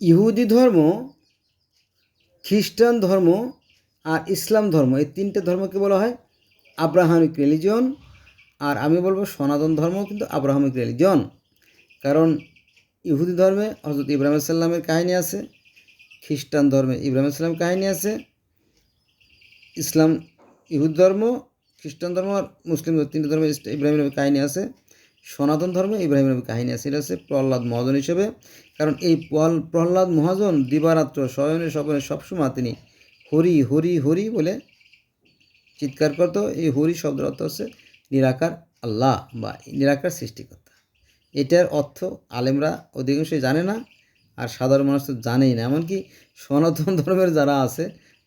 ইহুদি ধর্ম, খ্রিস্টান ধর্ম আর ইসলাম ধর্ম, এই তিনটে ধর্মকে বলা হয় আব্রাহামিক রিলিজন আর আমি বলব সনাতন ধর্ম কিন্তু আব্রাহামিক রিলিজন কারণ ইহুদি ধর্মে হজরত ইব্রাহিম সাল্লামের কাহিনী আছে, খ্রিস্টান ধর্মে ইব্রাহিম সাল্লামের কাহিনী আছে, ইসলাম ইহুদ ধর্ম, খ্রিস্টান ধর্ম আর মুসলিম তিনটে ধর্মে ইব্রাহিম কাহিনী আছে। সনাতন ধর্মে ইব্রাহিম নবীর কাহিনী আছে। এটা হচ্ছে প্রহ্লাদ মহাজন হিসেবে। কারণ এই প্রহ্লাদ মহাজন দিবারাত্র শয়নে স্বপনে সবসময় তিনি হরি হরি হরি বলে চিৎকার করতো। এই হরি শব্দের অর্থ হচ্ছে নিরাকার আল্লাহ বা নিরাকার সৃষ্টিকর্তা। এটার অর্থ আলেমরা অধিকাংশই জানে না আর সাধারণ মানুষ তো জানেই না। এমনকি সনাতন ধর্মের যারা আছে,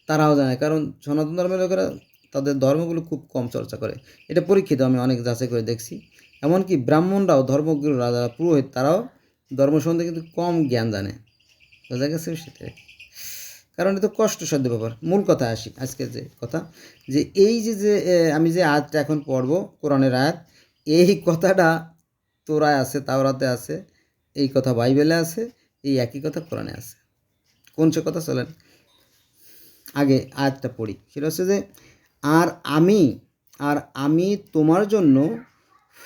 তারাও জানে কারণ সনাতন ধর্মের লোকেরা তাদের ধর্মগুলো খুব কম চর্চা করে। এটা পরীক্ষিত, আমি অনেক যাচাই করে দেখছি। এমনকি ব্রাহ্মণরাও ধর্মগুরুরা যারা পুরোহিত তারাও ধর্ম সম্বন্ধে কিন্তু কম জ্ঞান জানে। বোঝা গেছে সেটাই। কারণ এটা কষ্টসাধ্য ব্যাপার। মূল কথা আসি, আজকে যে কথা, যে এই যে যে আমি যে আয়াতটা এখন পড়ব, কোরআনের আয়াত, এই কথাটা তোরায় আছে, তাওরাতে আছে, এই কথা বাইবেলে আছে, এই একই কথা কোরআনে আছে। কোন সে কথা চলেন? আগে আয়াতটা পড়ি। সেটা হচ্ছে যে, আর আমি আর আমি তোমার জন্য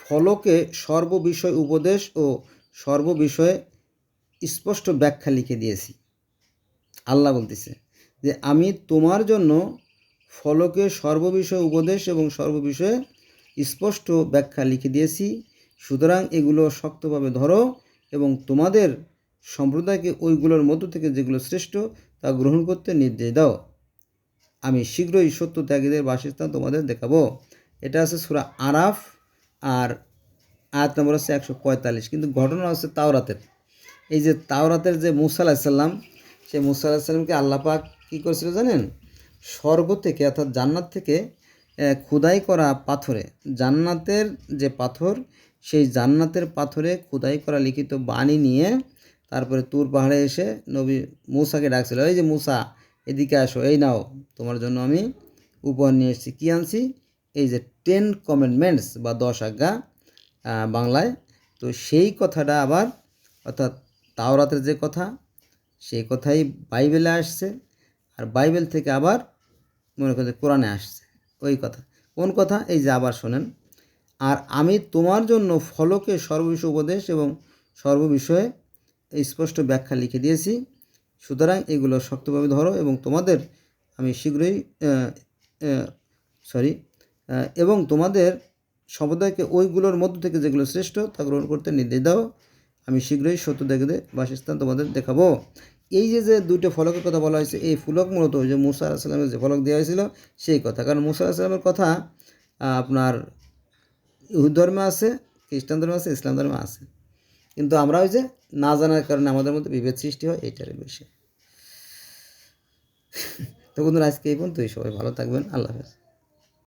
ফলকে সর্ববিষয় উপদেশ ও সর্ববিষয়ে স্পষ্ট ব্যাখ্যা লিখে দিয়েছি। আল্লাহ বলতেছে যে, আমি তোমার জন্য ফলকে সর্ববিষয় উপদেশ এবং সর্ববিষয়ে স্পষ্ট ব্যাখ্যা লিখে দিয়েছি। সুতরাং এগুলো শক্তভাবে ধরো এবং তোমাদের সম্প্রদায়কে ওইগুলোর মধ্য থেকে যেগুলো শ্রেষ্ঠ তা গ্রহণ করতে নির্দেশ দাও। আমি শীঘ্রই সত্য ত্যাগীদের বাসস্থান তোমাদের দেখাবো। এটা আছে সুরা আরাফ। আর আয়াত নম্বর হচ্ছে একশো পঁয়তাল্লিশ। কিন্তু ঘটনা হচ্ছে তাওরাতের। এই যে তাওরাতের যে মুসা আলাহিসাল্লাম সেই মুসা আলাহিসাল্লামকে আল্লাপাক কী করেছিল জানেন? স্বর্গ থেকে অর্থাৎ জান্নাত থেকে খোদাই করা পাথরে, জান্নাতের যে পাথর, সেই জান্নাতের পাথরে খোদাই করা লিখিত বাণী নিয়ে তারপরে তুর পাহাড়ে এসে নবী মূসাকে ডাকছিল, এই যে মূসা, এদিকে আসো, এই নাও, তোমার জন্য আমি উপহার নিয়ে এসেছি। কী আনছি? এই যে টেন কমেন্টমেন্টস বা দশ আজ্ঞা বাংলায়, তো সেই কথাটা আবার, অর্থাৎ তাওরাতের যে কথা, সেই কথাই বাইবেলে আসছে আর বাইবেল থেকে আবার মনে করছে কোরআনে আসছে ওই কথা। কোন কথা? এই যে আবার শোনেন, আর আমি তোমার জন্য ফলকে সর্ববিষয় উপদেশ এবং সর্ববিষয়ে স্পষ্ট ব্যাখ্যা লিখে দিয়েছি। সুতরাং এগুলো শক্তভাবে ধরো এবং তোমাদের আমি শীঘ্রই সরি এবং তোমাদের সম্প্রদায়কে ওইগুলোর মধ্য থেকে যেগুলো শ্রেষ্ঠ, তা গ্রহণ করতে নির্দেশ দাও। আমি শীঘ্রই সত্য দেখে বাসস্থান তোমাদের দেখাবো। এই যে যে দুটো ফলকের কথা বলা হয়েছে, এই ফলক মূলত যে মুসা আলাহিসাল্লামের যে ফলক দেওয়া হয়েছিল, সেই কথা। কারণ মুসা আলাহিসাল্লামের কথা আপনার ইহুদ ধর্মে আছে, খ্রিস্টান ধর্মে আছে, ইসলাম ধর্মে আছে। কিন্তু আমরা ওই যে না জানার কারণে আমাদের মধ্যে বিভেদ সৃষ্টি হয় এইটারই বিষয়। তো বন্ধুরা, আজকে এই পর্যন্তই। সবাই ভালো থাকবেন। আল্লাহ হাফেজ।